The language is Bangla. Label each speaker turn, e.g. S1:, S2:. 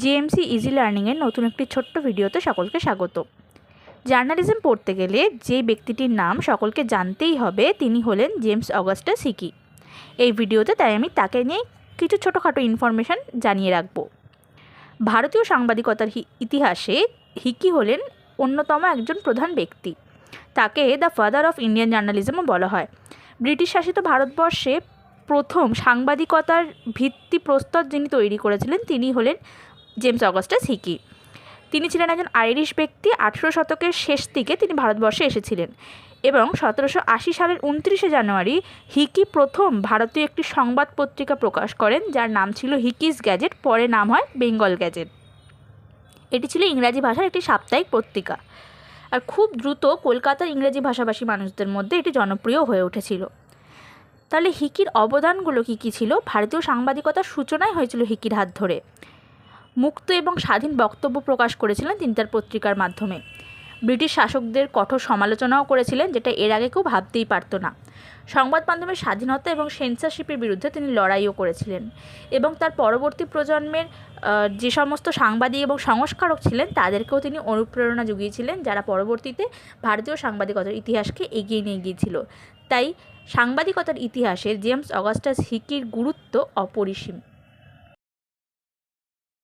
S1: জিএমসি ইজি লার্নিংয়ের নতুন একটি ছোট্ট ভিডিওতে সকলকে স্বাগত। জার্নালিজম পড়তে গেলে যে ব্যক্তিটির নাম সকলকে জানতেই হবে তিনি হলেন জেমস অগাস্টা সিকি এই ভিডিওতে তাই আমি তাকে নিয়ে কিছু ছোটোখাটো ইনফরমেশান জানিয়ে রাখব। ভারতীয় সাংবাদিকতার ইতিহাসে হিকি হলেন অন্যতম একজন প্রধান ব্যক্তি। তাকে দ্য ফাদার অফ ইন্ডিয়ান জার্নালিজমও বলা হয়। ব্রিটিশ শাসিত ভারতবর্ষে প্রথম সাংবাদিকতার ভিত্তিপ্রস্তর যিনি তৈরি করেছিলেন তিনি হলেন জেমস অগাস্টাস হিকি। তিনি ছিলেন একজন আইরিশ ব্যক্তি। আঠেরো শতকের শেষ দিকে তিনি ভারতবর্ষে এসেছিলেন এবং সতেরোশো আশি সালের উনত্রিশে জানুয়ারি হিকি প্রথম ভারতীয় একটি সংবাদ পত্রিকা প্রকাশ করেন, যার নাম ছিল হিকিস গ্যাজেট, পরে নাম হয় বেঙ্গল গ্যাজেট। এটি ছিল ইংরাজি ভাষার একটি সাপ্তাহিক পত্রিকা। আর খুব দ্রুত কলকাতার ইংরেজি ভাষাভাষী মানুষদের মধ্যে এটি জনপ্রিয় হয়ে উঠেছিল। তাহলে হিকির অবদানগুলো কী কী ছিল? ভারতীয় সাংবাদিকতার সূচনাই হয়েছিল হিকির হাত ধরে। মুক্ত এবং স্বাধীন বক্তব্য প্রকাশ করেছিলেন তিনি তার পত্রিকার মাধ্যমে। ব্রিটিশ শাসকদের কঠোর সমালোচনাও করেছিলেন, যেটা এর আগে কেউ ভাবতেই পারতো না। সংবাদ মাধ্যমের স্বাধীনতা এবং সেন্সারশিপের বিরুদ্ধে তিনি লড়াইও করেছিলেন এবং তার পরবর্তী প্রজন্মের যে সমস্ত সাংবাদিক এবং সংস্কারক ছিলেন, তাদেরকেও তিনি অনুপ্রেরণা জুগিয়েছিলেন যারা পরবর্তীতে ভারতীয় সাংবাদিকতার ইতিহাসকে এগিয়ে নিয়ে গিয়েছিল। তাই সাংবাদিকতার ইতিহাসে জেমস অগাস্টাস হিকির গুরুত্ব অপরিসীম।